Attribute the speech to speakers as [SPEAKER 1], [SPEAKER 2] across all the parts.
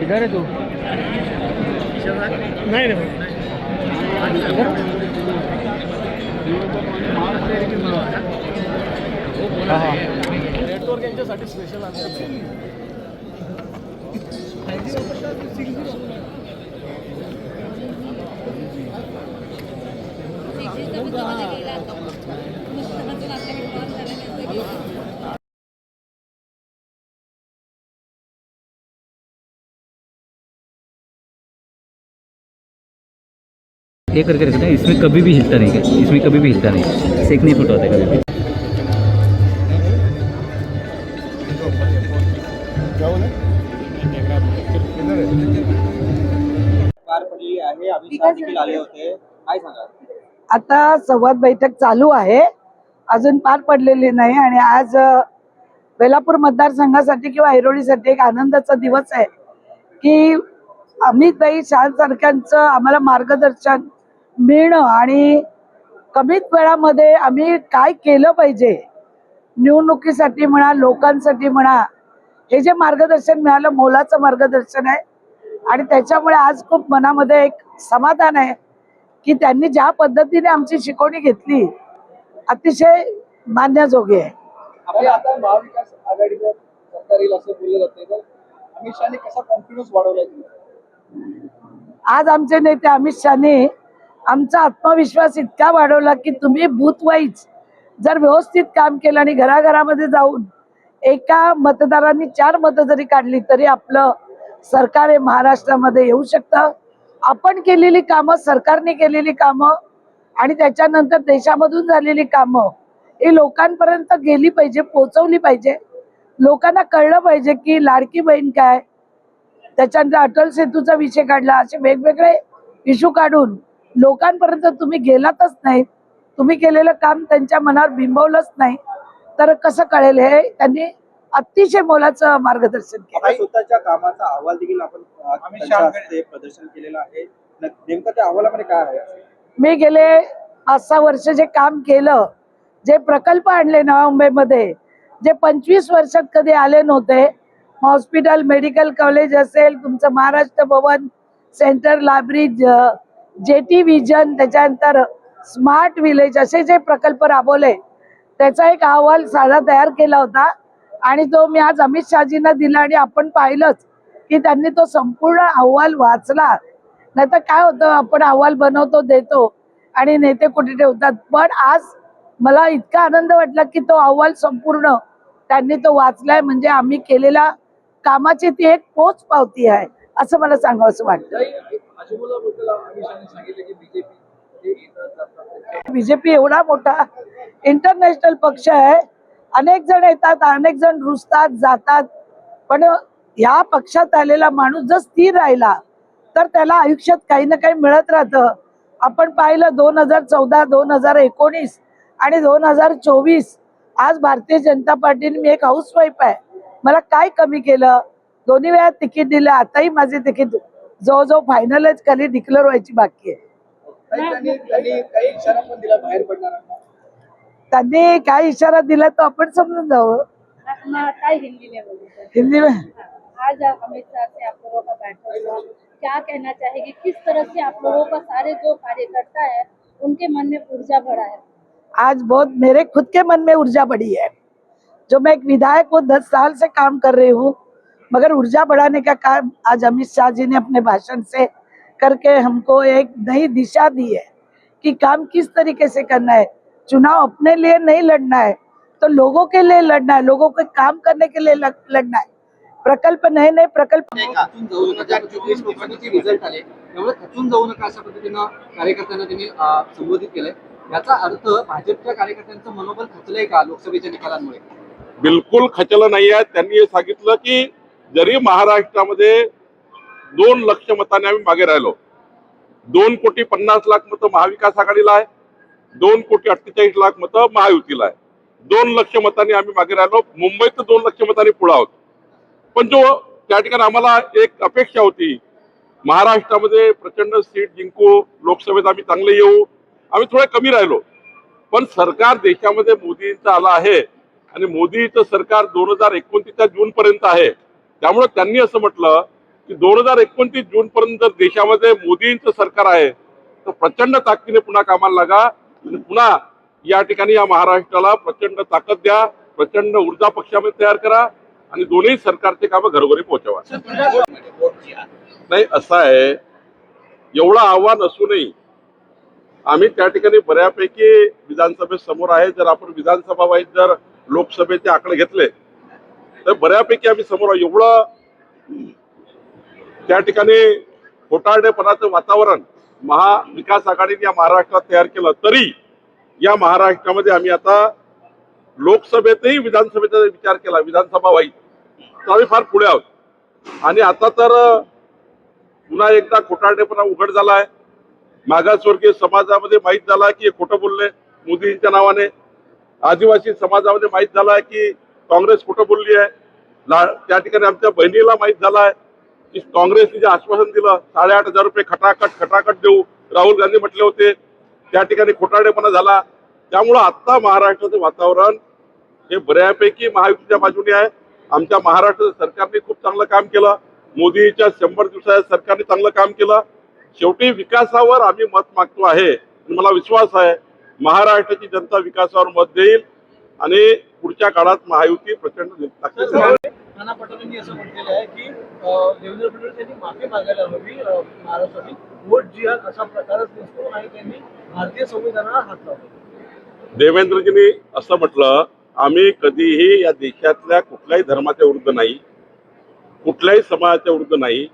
[SPEAKER 1] किधर है तू?
[SPEAKER 2] नाही नाही नेटवर्क यांच्यासाठी स्पेशल
[SPEAKER 1] ये करके रखते हैं इसमें कभी भी हिलता नहीं है इसमें कभी भी हिलता नहीं सेक नहीं फुटा होता कभी भी।
[SPEAKER 3] आता संवाद बैठक चालू आहे. अजून पार पडलेली नाही आणि आज बेलापूर मतदारसंघासाठी किंवा ऐरोळीसाठी एक आनंदाचा दिवस आहे की अमितभाई शहा सारख्यांचं आम्हाला मार्गदर्शन मिळणं आणि कमीत वेळामध्ये आम्ही काय केलं पाहिजे? निवडणुकीसाठी म्हणा लोकांसाठी म्हणा हे जे मार्गदर्शन मिळालं मोलाचं मार्गदर्शन आहे. आणि त्याच्यामुळे आज खूप मनामध्ये एक समाधान आहे की त्यांनी ज्या पद्धतीने आमची शिकवणी घेतली अतिशय मान्यजोगी आहे. आज आमचे नेते अमित शहाने आमचा आत्मविश्वास इतका वाढवला की तुम्ही बूथ जर व्यवस्थित काम केलं आणि घराघरामध्ये जाऊन एका मतदारांनी चार मतं जरी काढली तरी आपलं सरकार हे महाराष्ट्रामध्ये येऊ शकतं. आपण केलेली कामं सरकारने केलेली कामं आणि त्याच्यानंतर देशामधून झालेली कामं ही लोकांपर्यंत गेली पाहिजे पोचवली पाहिजे. लोकांना कळलं पाहिजे की लाडकी बहीण काय? त्याच्यानंतर अटल सेतूचा विषय काढला असे वेगवेगळे इश्यू काढून लोकांपर्यंत तुम्ही गेलातच नाही तुम्ही केलेलं काम त्यांच्या मनावर बिंबवलंच नाही तर कसं कळेल हे? त्यांनी अतिशय मोलाचं मार्गदर्शन केलं.
[SPEAKER 4] स्वतःच्या कामाचा अहवाल देखील आपण प्रदर्शन केलेलं आहे. नेमकं त्या अहवालामध्ये काय आहे?
[SPEAKER 3] मी गेले पाच सहा वर्ष जे काम केलं जे प्रकल्प आणले नवा मुंबईमध्ये जे पंचवीस वर्षात कधी आले नव्हते हॉस्पिटल मेडिकल कॉलेज असेल तुमचं Maharashtra Bhavan centre library J T vision त्याच्यानंतर स्मार्ट विलेज असे जे प्रकल्प राबवले त्याचा एक अहवाल साधा तयार केला होता. आणि तो मी आज अमित शहाजींना दिला आणि आपण पाहिलंच की त्यांनी तो संपूर्ण अहवाल वाचला. नाही तर काय होतं आपण अहवाल बनवतो देतो आणि नेते कुठे ठेवतात. पण आज मला इतका आनंद वाटला की तो अहवाल संपूर्ण त्यांनी तो वाचलाय. म्हणजे आम्ही केलेल्या कामाची ती एक पोच पावती आहे असं मला सांगावं असं वाटतं.
[SPEAKER 4] सांगितलं की बीजेपी
[SPEAKER 3] बीजेपी एवढा मोठा इंटरनॅशनल पक्ष आहे. अनेक जण येतात अनेक जण रुजतात जातात. पण या पक्षात आलेला माणूस जर स्थिर राहिला तर त्याला आयुष्यात काही ना काही मिळत राहतं. आपण पाहिलं दोन हजार चौदा दोन हजार एकोणीस आणि दोन हजार चोवीस आज भारतीय जनता पार्टीने मी एक हाऊसवाईफ आहे. मला काय कमी केलं? दोन्ही वेळा तिकीट दिलं आताही माझे तिकीट जवळजवळ फायनलच खाली डिक्लेअर व्हायची बाकी आहे.
[SPEAKER 4] त्यांनी इशारा दिला
[SPEAKER 3] काय इशारा तो आपण समजून जावं.
[SPEAKER 5] हिंदी में
[SPEAKER 3] हिंदी में
[SPEAKER 5] आज अमित शाह से आप लोगों का बैठक क्या कहना चाहेगी किस तरह से आप लोगों का सारे जो कार्यकर्ता है उनके मन में ऊर्जा भरा है?
[SPEAKER 3] आज बहुत मेरे खुद के मन में ऊर्जा बढ़ी है। जो मैं एक विधायक हूँ दस साल से काम कर रही हूँ मगर ऊर्जा बढ़ाने का काम आज अमित शाह जी ने अपने भाषण से करके हमको एक नई दिशा दी है कि काम किस तरीके से करना है। चुनाव अपने लिए नहीं लड़ना है तो लोगों के लिए लड़ना है लोगों के काम करने के लिए लड़- लड़ना है। प्रकल्प नए नए प्रकल्प
[SPEAKER 6] खचून जाऊ नका चोवीस लोकांचे रिझल्ट आले. त्यामुळे खचून जाऊ नका अशा पद्धतीनं कार्यकर्त्यांना त्यांनी अं, संबोधित केलंय. याचा अर्थ भाजपच्या कार्यकर्त्यांचं मनोबल खचलंय का लोकसभेच्या निकालांमुळे?
[SPEAKER 7] बिलकुल खचलं नाही आहे त्यांनी हे सांगितलं की जरी महाराष्ट्रामध्ये दोन लक्ष मताने आम्ही मागे राहिलो दोन कोटी पन्नास लाख मतं महाविकास आघाडीला आहे दोन कोटी अठ्ठेचाळीस लाख मतं महायुतीला आहे. दोन लक्ष मतांनी आम्ही मागे राहिलो मुंबईत दोन लक्ष मतांनी पुढे आहोत. पण जो त्या ठिकाणी आम्हाला एक अपेक्षा होती महाराष्ट्रामध्ये प्रचंड सीट जिंकू लोकसभेत आम्ही चांगले येऊ आम्ही थोडे कमी राहिलो. पण सरकार देशामध्ये मोदींचं आलं आहे आणि मोदीचं सरकार दोन हजार एकोणतीसच्या जून पर्यंत आहे. त्यामुळे त्यांनी असं म्हटलं की दोन हजार एकोणतीस जून पर्यंत जर देशामध्ये मोदींचं सरकार आहे तर प्रचंड ताकदीने पुन्हा कामाला लागा आणि पुन्हा या ठिकाणी या महाराष्ट्राला प्रचंड ताकद द्या प्रचंड ऊर्जा पक्षामध्ये तयार करा आणि दोन्ही सरकारचे कामं घरोघरी पोहोचवा. नाही असं आहे एवढं आव्हान असूनही आम्ही त्या ठिकाणी बऱ्यापैकी विधानसभेत समोर आहे. जर आपण विधानसभा वाईज जर लोकसभेचे आकडे घेतले तर बऱ्यापैकी आम्ही समोर एवढं त्या ठिकाणी खोटारडेपणाचं वातावरण महाविकास आघाडीने या महाराष्ट्रात तयार केलं तरी या महाराष्ट्रामध्ये आम्ही आता लोकसभेतही विधानसभेचा विचार केला विधानसभा वाईज. तर आम्ही फार पुढे आहोत. आणि आता तर पुन्हा एकदा खोटारडेपणा उघड झाला आहे मागासवर्गीय समाजामध्ये माहीत झाला की हे खोटं बोलले मोदींच्या नावाने. आदिवासी समाजामध्ये माहीत झाला आहे की काँग्रेस कुठं बोलली आहे? त्या ठिकाणी आमच्या बहिणीला माहीत झाला आहे की काँग्रेसने जे आश्वासन दिलं साडेआठ हजार रुपये खटाखट खटाखट देऊ राहुल गांधी म्हटले होते त्या ठिकाणी खोटाडेपणा झाला. त्यामुळं आत्ता महाराष्ट्राचं वातावरण हे बऱ्यापैकी महायुतीच्या बाजूने आहे. आमच्या महाराष्ट्र सरकारने खूप चांगलं काम केलं. मोदीच्या शंभर दिवसाच्या सरकारने चांगलं काम केलं. शेवटी विकासावर आम्ही मत मागतो आहे. मला विश्वास आहे महाराष्ट्राची जनता विकासावर मत देईल. आणि पुढच्या काळात महायुती प्रचंड.
[SPEAKER 2] नाना पटोलेंनी असं म्हटलेलं आहे की अं, देवेंद्र फडणवीस यांनी माफी मागायला हवी अं, महाराष्ट्रासाठी वोट जिहाद असा प्रकारच नसतो आणि त्यांनी भारतीय संविधानाला हात लावला
[SPEAKER 7] देवेंद्रजींनी असं म्हटलं आम्ही कधीही या देशातल्या कुठल्याही धर्माच्या विरुद्ध नाही कुठल्याही समाजाच्या विरुद्ध नाही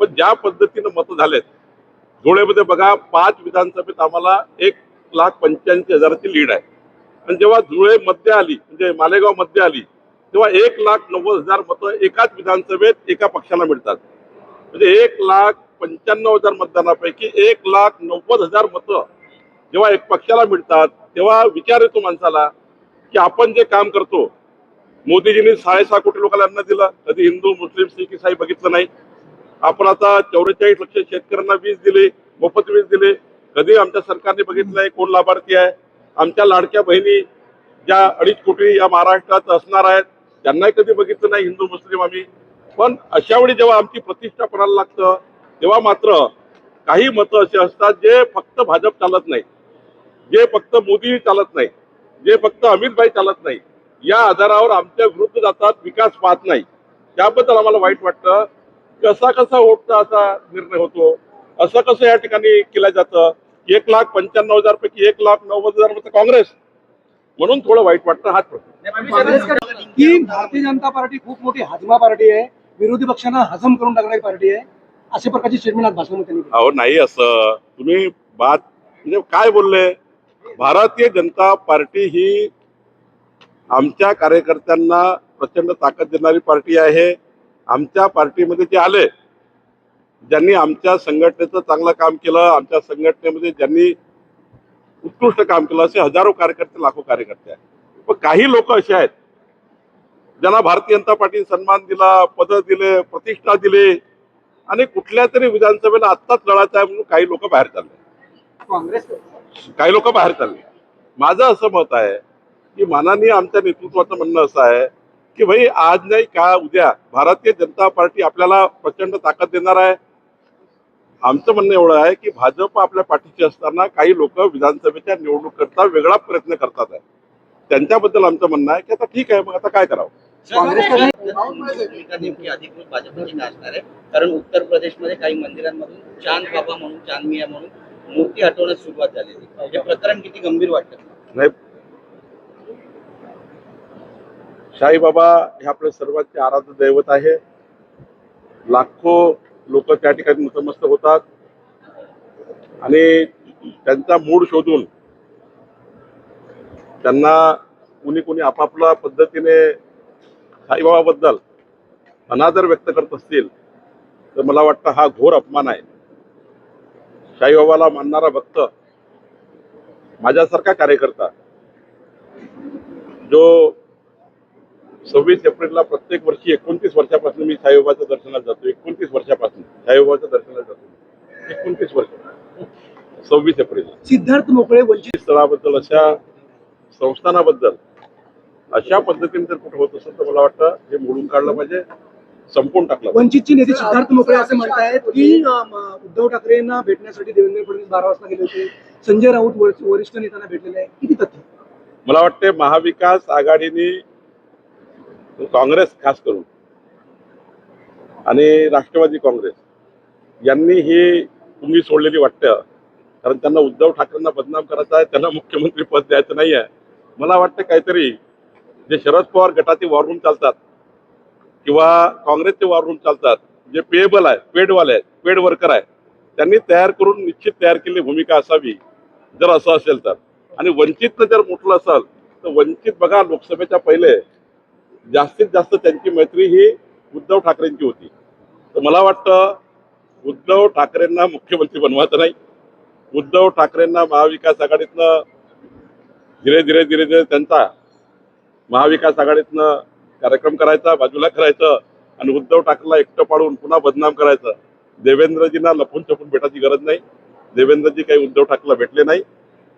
[SPEAKER 7] पण ज्या पद्धतीनं मतं झालेत धुळेमध्ये बघा पाच विधानसभेत आम्हाला एक लाख पंच्याऐंशी हजाराची लीड आहे आणि जेव्हा धुळे मध्य आली म्हणजे मालेगाव मध्य आली तेव्हा एक लाख नव्वद हजार मतं एकाच विधानसभेत एका पक्षाला मिळतात. म्हणजे एक लाख पंच्याण्णव हजार मतदानापैकी एक लाख नव्वद हजार मतं जेव्हा एक पक्षाला मिळतात तेव्हा विचार येतो माणसाला की आपण जे काम करतो मोदीजींनी साडेसहा कोटी लोकांना अन्न दिलं कधी हिंदू मुस्लिम सिख इसाई बघितलं नाही. आपण आता चौवेचाळीस लक्ष शेतकऱ्यांना वीज दिले मोफत वीज दिले कधी आमच्या सरकारने बघितलं नाही कोण लाभार्थी आहे आमच्या लाडक्या बहिणी ज्या अडीच कोटी या महाराष्ट्रात असणार आहेत त्यांनाही कधी बघितलं नाही हिंदू मुस्लिम आम्ही. पण अशा वेळी जेव्हा आमची प्रतिष्ठा पडायला लागतं तेव्हा मात्र काही मतं असे असतात जे फक्त भाजप चालत नाही जे फक्त मोदी चालत नाही जे फक्त अमित भाई चालत नाही या आधारावर आमच्या विरुद्ध जातात विकास पाहत नाही. त्याबद्दल आम्हाला वाईट वाटतं. कसा कसा वोटचा असा निर्णय होतो असं कसं या ठिकाणी केलं जातं एक लाख पंच्याण्णव हजार पैकी एक लाख नव्वद हजार मतं काँग्रेस. म्हणून थोडं वाईट वाटतं हाच प्रश्न.
[SPEAKER 4] की भारतीय जनता पार्टी खूप मोठी हाजमा पार्टी आहे. विरोधी पक्षांना हजम करून टाकणारी पार्टी आहे. अशा प्रकारची स्टेटमेंट आज भाषणामध्ये त्यांनी.
[SPEAKER 7] अहो नाही असं. तुम्ही बात म्हणजे काय बोलले? भारतीय जनता पार्टी ही आमच्या कार्यकर्त्यांना प्रचंड ताकद देणारी पार्टी आहे. आमच्या पार्टीमध्ये जे आले ज्यांनी आमच्या संघटनेचं चांगलं काम केलं आमच्या संघटनेमध्ये ज्यांनी उत्कृष्ट काम केलं असे हजारो कार्यकर्ते लाखो कार्यकर्ते आहेत. पण काही लोक असे आहेत ज्यांना भारतीय जनता पार्टीने सन्मान दिला पद दिले प्रतिष्ठा दिले आणि कुठल्या तरी विधानसभेला आत्ताच लढायचं आहे म्हणून काही लोक बाहेर चालले.
[SPEAKER 4] काँग्रेस
[SPEAKER 7] काही लोक बाहेर चालले. माझं असं मत आहे की माननीय आमच्या नेतृत्वाचं म्हणणं असं आहे की भाई आज नाही का उद्या भारतीय जनता पार्टी आपल्याला प्रचंड ताकद देणार आहे आमचं म्हणणं एवढं आहे की भाजप आपल्या पाठीशी असताना काही लोक विधानसभेच्या निवडणूक करता वेगळा प्रयत्न करतात आहे. त्यांच्याबद्दल आमचं म्हणणं आहे की आता ठीक आहे मग आता काय करावं?
[SPEAKER 8] कारण उत्तर प्रदेशमध्ये काही मंदिरांमधून चांद बाबा म्हणून चांद मिया म्हणून मूर्ती हटवण्यास सुरुवात झालेली हे प्रकरण किती गंभीर वाटतं?
[SPEAKER 7] नाही. साईबाबा हे आपल्या सर्वांचे आराध्य दैवत आहे. लाखो लोक त्या ठिकाणी नतमस्त होतात. आणि त्यांचा मूड शोधून त्यांना कुणी कुणी आपापल्या पद्धतीने साईबाबाबद्दल अनादर व्यक्त करत असतील तर मला वाटतं हा घोर अपमान आहे. साईबाबाला मानणारा भक्त माझ्यासारखा कार्यकर्ता जो सव्वीस एप्रिलला प्रत्येक वर्षी एकोणतीस वर्षापासून मी साईबाबाच्या दर्शनाला जातो. एकोणतीस वर्षापासून. साईबाबाच्या दर्शनाला जातो एकोणतीस वर्ष. सव्वीस एप्रिलला.
[SPEAKER 4] सिद्धार्थ मोकळे वंचित
[SPEAKER 7] स्थळाबद्दल अशा संस्थानाबद्दल अशा पद्धतीने जर कुठं होत असेल तर मला वाटतं हे मोडून काढलं पाहिजे संपवून टाकला
[SPEAKER 2] वंचितचे नेते सिद्धार्थ मोकळे असे म्हणतायत की उद्धव ठाकरेंना भेटण्यासाठी देवेंद्र फडणवीस बारा वाजता गेले होते. संजय राऊत वर- वरिष्ठ नेत्यांना भेटलेले आहे किती तथ्य?
[SPEAKER 7] मला वाटते महाविकास आघाडीने काँग्रेस खास करून आणि राष्ट्रवादी काँग्रेस यांनी ही तुम्ही सोडलेली वाटतं. कारण त्यांना उद्धव ठाकरेंना बदनाम करायचा आहे त्यांना मुख्यमंत्री पद द्यायचं नाही आहे. मला वाटतं काहीतरी जे शरद पवार गटाचे वॉररूम चालतात किंवा काँग्रेसचे वॉररूम चालतात जे पेएबल आहे पेडवाले आहेत पेड वर्कर आहे त्यांनी तयार करून निश्चित तयार केलेली भूमिका असावी जर असं असेल तर. आणि वंचितनं जर म्हटलं असेल तर वंचित बघा लोकसभेच्या पहिले जास्तीत जास्त त्यांची मैत्री ही उद्धव ठाकरेंची होती. तर मला वाटतं उद्धव ठाकरेंना मुख्यमंत्री बनवायचं नाही. उद्धव ठाकरेंना महाविकास आघाडीतनं धीरे धीरे धीरे धीरे त्यांचा महाविकास आघाडीतनं कार्यक्रम करायचा बाजूला करायचं आणि उद्धव ठाकरेला एकटं पाडून पुन्हा बदनाम करायचं. देवेंद्रजींना लपून छपून भेटायची गरज नाही. देवेंद्रजी काही उद्धव ठाकरेला भेटले नाही.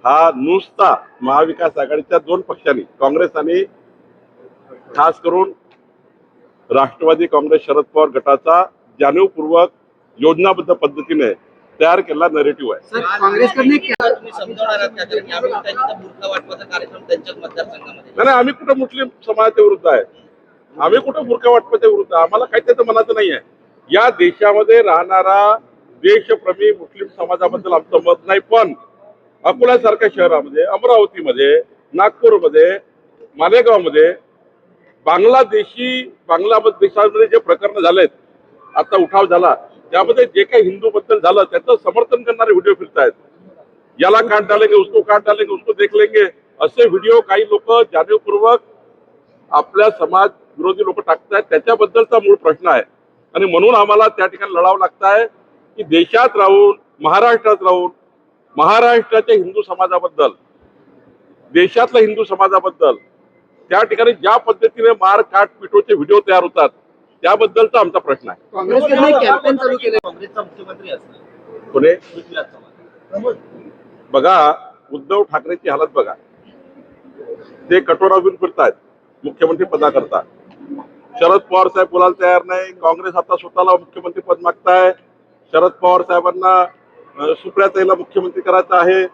[SPEAKER 7] हा नुसता महाविकास आघाडीच्या दोन पक्षांनी काँग्रेस आणि खास करून राष्ट्रवादी काँग्रेस शरद पवार गटाचा जाणीवपूर्वक योजनाबद्ध पद्धतीने तयार केलेला नरेटिव्ह आहे.
[SPEAKER 8] बुरखा
[SPEAKER 7] नाही नाही, आम्ही कुठं मुस्लिम समाजाच्या विरुद्ध आहे? आम्ही कुठं बुरका वाटपाच्या विरुद्ध आहे. आम्हाला काही त्याचं मनाचं नाही आहे या देशामध्ये राहणारा देशप्रेमी मुस्लिम समाजाबद्दल आमचं मत नाही पण अकोल्यासारख्या शहरामध्ये अमरावतीमध्ये नागपूरमध्ये मालेगावमध्ये बांगलादेशी बांगलादेशामध्ये जे प्रकरण झालेत आता उठाव झाला त्यामध्ये जे काही हिंदू बद्दल झालं त्याचं समर्थन करणारे व्हिडिओ फिरत आहेत याला काट डालेंगे उसको काट डालेंगे उसको देख लेंगे. असे व्हिडिओ काही लोक जाणीवपूर्वक आपल्या समाज विरोधी लोक टाकतायत. त्याच्याबद्दलचा मूळ प्रश्न आहे. आणि म्हणून आम्हाला त्या ठिकाणी लढावं लागत आहे की देशात राहून महाराष्ट्रात राहून महाराष्ट्राच्या हिंदू समाजाबद्दल देशातल्या हिंदू समाजाबद्दल त्या ठिकाणी ज्या पद्धतीने मार काट पिटोचे व्हिडिओ तयार होतात त्याबद्दलचा आमचा प्रश्न आहे.
[SPEAKER 6] काँग्रेसकडनं एक कॅम्पेन चालू केलं
[SPEAKER 8] काँग्रेसचा मुख्यमंत्री असणार.
[SPEAKER 7] पुणे
[SPEAKER 8] पृथ्वीराज चव्हाण.
[SPEAKER 7] बघा उद्धव ठाकरेची हालत बघा. ते कटोरा घेऊन फिरतायत मुख्यमंत्री पदाकरता. शरद पवार साहेब बोलायला तयार नाही काँग्रेस आता स्वतःला मुख्यमंत्री पद मागताय. शरद पवार साहेबांना अं, सुप्रियाताईला मुख्यमंत्री करायचं आहे.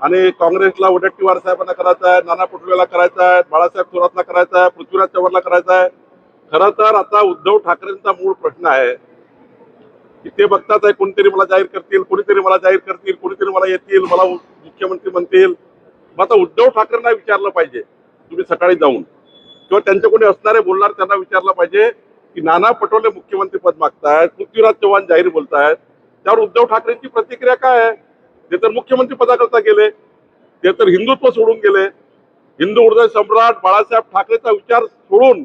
[SPEAKER 7] आणि काँग्रेसला वडेट्टीवार साहेबांना करायचं आहे नाना पटोलेला करायचं आहे बाळासाहेब थोरातला करायचं आहे पृथ्वीराज चव्हाणला करायचं आहे खरं तर आता उद्धव ठाकरेंचा मूळ प्रश्न आहे की ते बघतात आहे कोणीतरी मला जाहीर करतील कोणीतरी मला जाहीर करतील कोणीतरी मला येतील मला मुख्यमंत्री म्हणतील. मग आता उद्धव ठाकरेंना विचारलं पाहिजे तुम्ही सकाळी जाऊन. किंवा त्यांचे कोणी असणारे बोलणार त्यांना विचारलं पाहिजे की नाना पटोले मुख्यमंत्री पद मागतायत पृथ्वीराज चव्हाण जाहीर बोलतायत. त्यावर उद्धव ठाकरेंची प्रतिक्रिया काय आहे? ते तर मुख्यमंत्री पदाकरता गेले. ते तर हिंदुत्व सोडून गेले. हिंदू हृदय सम्राट बाळासाहेब ठाकरेचा विचार सोडून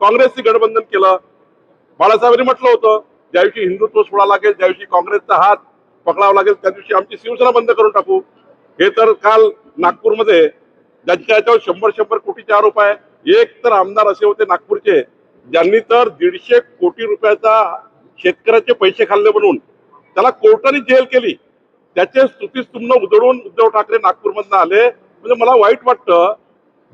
[SPEAKER 7] काँग्रेसची गठबंधन केलं. बाळासाहेबांनी म्हटलं होतं ज्या दिवशी हिंदुत्व सोडा लागेल ज्या दिवशी काँग्रेसचा हात पकडावा लागेल त्या दिवशी आमची शिवसेना बंद करून टाकू. हे तर काल नागपूरमध्ये ज्यांच्या याच्यावर शंभर शंभर कोटीचे आरोप आहे एक तर आमदार असे होते नागपूरचे ज्यांनी तर दीडशे कोटी रुपयाचा शेतकऱ्याचे पैसे खाल्ले म्हणून त्याला कोर्टाने जेल केली. त्याचे स्तुतीस्तुम्न उधळून उद्धव ठाकरे नागपूरमधनं आले. म्हणजे मला वाईट वाटतं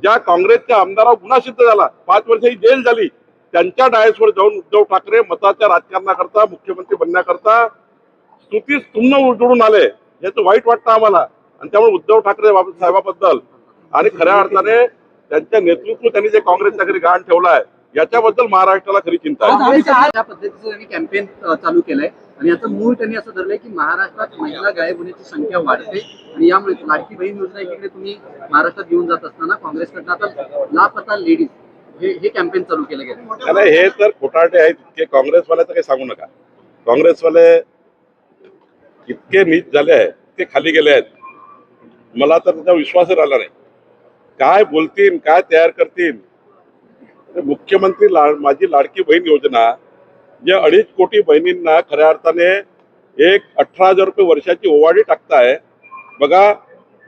[SPEAKER 7] ज्या काँग्रेसच्या आमदारावर गुन्हा सिद्ध झाला पाच वर्षाची जेल झाली त्यांच्या डायसवर जाऊन उद्धव ठाकरे मताच्या राजकारणाकरता मुख्यमंत्री बनण्याकरता स्तुती स्तुम्न उधळून आले याचं वाईट वाटतं आम्हाला. आणि त्यामुळे उद्धव ठाकरे साहेबाबद्दल आणि खऱ्या अर्थाने त्यांच्या नेतृत्व त्यांनी जे काँग्रेसच्या घरी गहाण आहे याच्याबद्दल महाराष्ट्राला खरी चिंता आहे.
[SPEAKER 6] त्या पद्धतीचं त्यांनी कॅम्पेन चालू केलंय. आणि याचं मूळ त्यांनी असं धरलंय की महाराष्ट्रात महिला गायब होण्याची संख्या वाढते. आणि यामुळे लाडकी बहीण योजना एकीकडे तुम्ही महाराष्ट्रात घेऊन जात असताना काँग्रेसकडनं आता लापता लेडीज हे हे कॅम्पेन चालू केलं गेलं
[SPEAKER 7] हे तर खोटारडे आहेत. इतके काँग्रेसवाल्याचं काही सांगू नका. काँग्रेसवाले इतके नीच झाले आहेत इतके खाली गेले आहेत. मला तर त्याचा विश्वासच राहिला नाही. काय बोलतील काय तयार करतील मुख्यमंत्री ला माझी लाडकी बहीण योजना जे अडीच कोटी बहिणींना खऱ्या अर्थाने एक अठरा हजार रुपये वर्षाची ओवाडी टाकताय. बघा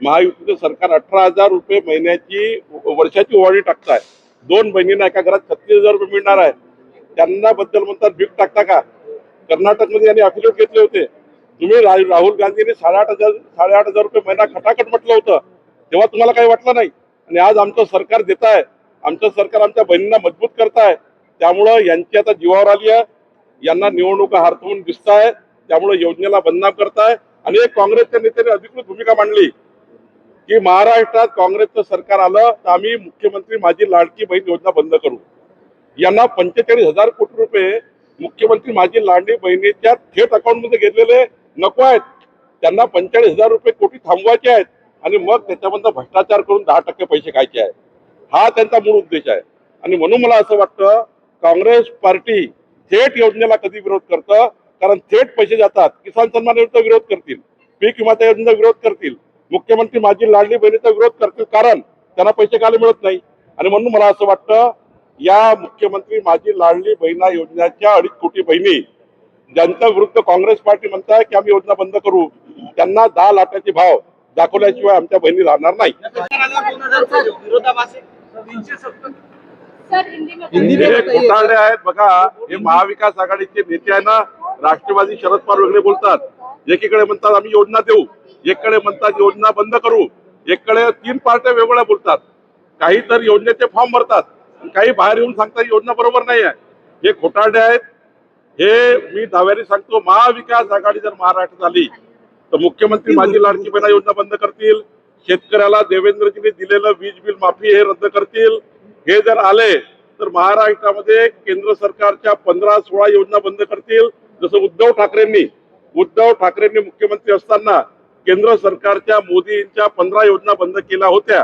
[SPEAKER 7] महायुतीचं सरकार अठरा हजार रुपये महिन्याची वर्षाची ओवाडी टाकताय. दोन बहिणींना एका घरात छत्तीस हजार रुपये मिळणार आहे त्यांना बद्दल म्हणतात भीक टाकता का? कर्नाटकमध्ये यांनी अफिलेट घेतले होते. तुम्ही रा- राहुल गांधींनी साडेआठ हजार साडेआठ हजार रुपये महिना खटाखट म्हटलं होतं. तेव्हा तुम्हाला काही वाटलं नाही. आणि आज आमचं सरकार देत आहे आमचं सरकार आमच्या बहिणींना मजबूत करताय. त्यामुळं यांची आता जीवावर आली आहे. यांना निवडणुका हरतवून दिसत आहे त्यामुळे योजनेला बदनाम करताय. आणि एक काँग्रेसच्या नेत्याने अधिकृत भूमिका मांडली. की महाराष्ट्रात काँग्रेसचं सरकार आलं तर आम्ही मुख्यमंत्री माझी लाडकी बहीण योजना बंद करू. यांना पंचेचाळीस हजार कोटी रुपये मुख्यमंत्री माझी लाडकी बहिणीच्या थेट अकाउंटमध्ये घेतलेले नको आहेत. त्यांना पंचेचाळीस हजार रुपये कोटी थांबवायचे आहेत. आणि मग त्याच्यामधनं भ्रष्टाचार करून दहा टक्के पैसे खायचे आहेत. हा त्यांचा मूळ उद्देश आहे. आणि म्हणून मला असं वाटतं काँग्रेस पार्टी थेट योजनेला कधी विरोध करतं? कारण थेट पैसे जातात. किसान सन्मान योजनेचा विरोध करतील. पीक विमाचा योजनेचा विरोध करतील. मुख्यमंत्री माझी लाडली बहिणीचा विरोध करतील कारण त्यांना पैसे कायला मिळत नाही? आणि म्हणून मला असं वाटतं या मुख्यमंत्री माझी लाडली बहिणा योजनेच्या अडीच कोटी बहिणी ज्यांच्या विरुद्ध काँग्रेस पार्टी म्हणताय की आम्ही योजना बंद करू त्यांना दहा लाटाचे भाव दाखवल्याशिवाय आमच्या बहिणी राहणार नाही.
[SPEAKER 8] विरोधाभासी
[SPEAKER 2] तीनशे सत्तर
[SPEAKER 5] सर हिंदी में
[SPEAKER 4] हिंदी में
[SPEAKER 7] हे
[SPEAKER 4] बताइए।
[SPEAKER 7] घोटाळे आहेत. बघा हे महाविकास आघाडीचे नेते आहे ना राष्ट्रवादी शरद पवार वगैरे बोलतात. एकीकडे म्हणतात आम्ही योजना देऊ. एकीकडे म्हणतात योजना बंद करू. एकीकडे तीन पार्ट्या वेगवेगळ्या बोलतात. काही तर योजनेचे फॉर्म भरतात. काही बाहेर येऊन सांगतात योजना बरोबर नाही आहे. हे घोटाळे आहेत. हे मी दाव्याने सांगतो महाविकास आघाडी जर महाराष्ट्रात आली तर मुख्यमंत्री माझी लाडकी बहिणा योजना बंद करतील. शेतकऱ्याला देवेंद्रजींनी दिलेलं वीज बिल माफी हे रद्द करतील. हे जर आले तर महाराष्ट्रामध्ये केंद्र सरकारच्या पंधरा सोळा योजना बंद करतील. जसं उद्धव ठाकरेंनी उद्धव ठाकरेंनी मुख्यमंत्री असताना केंद्र सरकारच्या मोदींच्या पंधरा योजना बंद केल्या होत्या.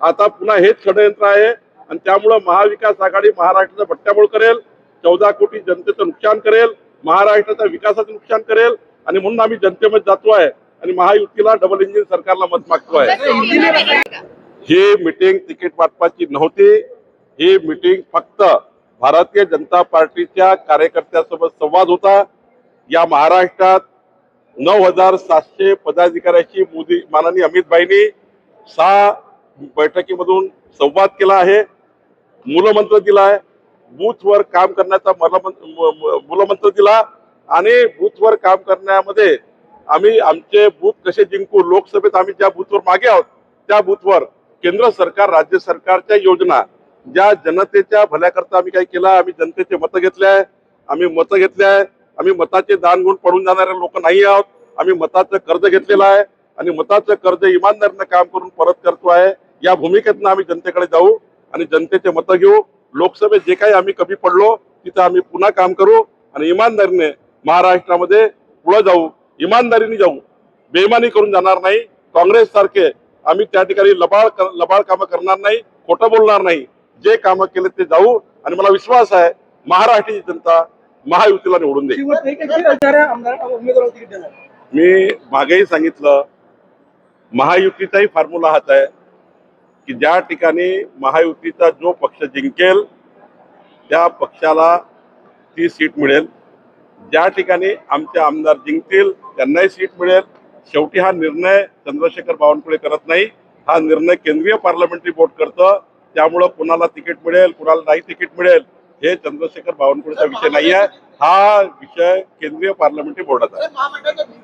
[SPEAKER 7] आता पुन्हा हेच षडयंत्र आहे आणि त्यामुळं महाविकास आघाडी महाराष्ट्राचा भट्ट्याबोळ करेल. चौदा कोटी जनतेचं नुकसान करेल. महाराष्ट्राच्या विकासाचं नुकसान करेल. आणि म्हणून आम्ही जनतेमध्ये जातो आहे. आणि महायुतीला डबल इंजिन सरकारला मत मागतो आहे ही मिटिंग तिकीट वाटपाची नव्हती ही मिटिंग फक्त भारतीय जनता पार्टीच्या कार्यकर्त्यासोबत संवाद होता या महाराष्ट्रात नऊ हजार सातशे पदाधिकाऱ्याची मोदी माननीय अमित भाईंनी सहा बैठकीमधून संवाद केला आहे मूलमंत्र दिला आहे बूथवर काम करण्याचा मूलमंत्र दिला आणि बूथवर काम करण्यामध्ये आम्ही आमचे बूथ कसे जिंकू? लोकसभेत आम्ही ज्या बूथवर मागे आहोत त्या बूथवर केंद्र सरकार राज्य सरकारच्या योजना ज्या जनतेच्या भल्याकरता आम्ही काय केलं आम्ही जनतेचे मतं घेतले आहे आम्ही मतं घेतले आहे आम्ही मताचे दानगुण पडून जाणारे लोक नाही आहोत आम्ही मताचं कर्ज घेतलेलं आहे आणि मताचं कर्ज इमानदारीनं काम करून परत करतो आहे. या भूमिकेतनं आम्ही जनतेकडे जाऊ आणि जनतेचे मतं घेऊ. लोकसभेत जे काही आम्ही कमी पडलो तिथं आम्ही पुन्हा काम करू आणि इमानदारीने महाराष्ट्रामध्ये पुढे जाऊ. इमानदारीने जाऊ. बेईमानी करून जाणार नाही. काँग्रेस सारखे आम्ही त्या ठिकाणी लबाळ लबाळ कामं करणार नाही खोटं बोलणार नाही. जे कामं केले ते जाऊ. आणि मला विश्वास आहे महाराष्ट्राची जनता महायुतीला निवडून देईल. मी मागेही सांगितलं महायुतीचाही फॉर्म्युला हाच आहे की ज्या ठिकाणी महायुतीचा जो पक्ष जिंकेल त्या पक्षाला ती सीट मिळेल. ज्या ठिकाणी आमचे आमदार जिंकतील त्यांनाही सीट मिळेल. शेवटी हा निर्णय चंद्रशेखर बावनकुळे करत नाही. हा निर्णय केंद्रीय पार्लमेंटरी बोर्ड करतं. त्यामुळं कुणाला तिकीट मिळेल कुणाला नाही तिकीट मिळेल हे चंद्रशेखर बावनकुळेचा विषय नाही आहे हा विषय केंद्रीय पार्लमेंटरी बोर्डाचा आहे.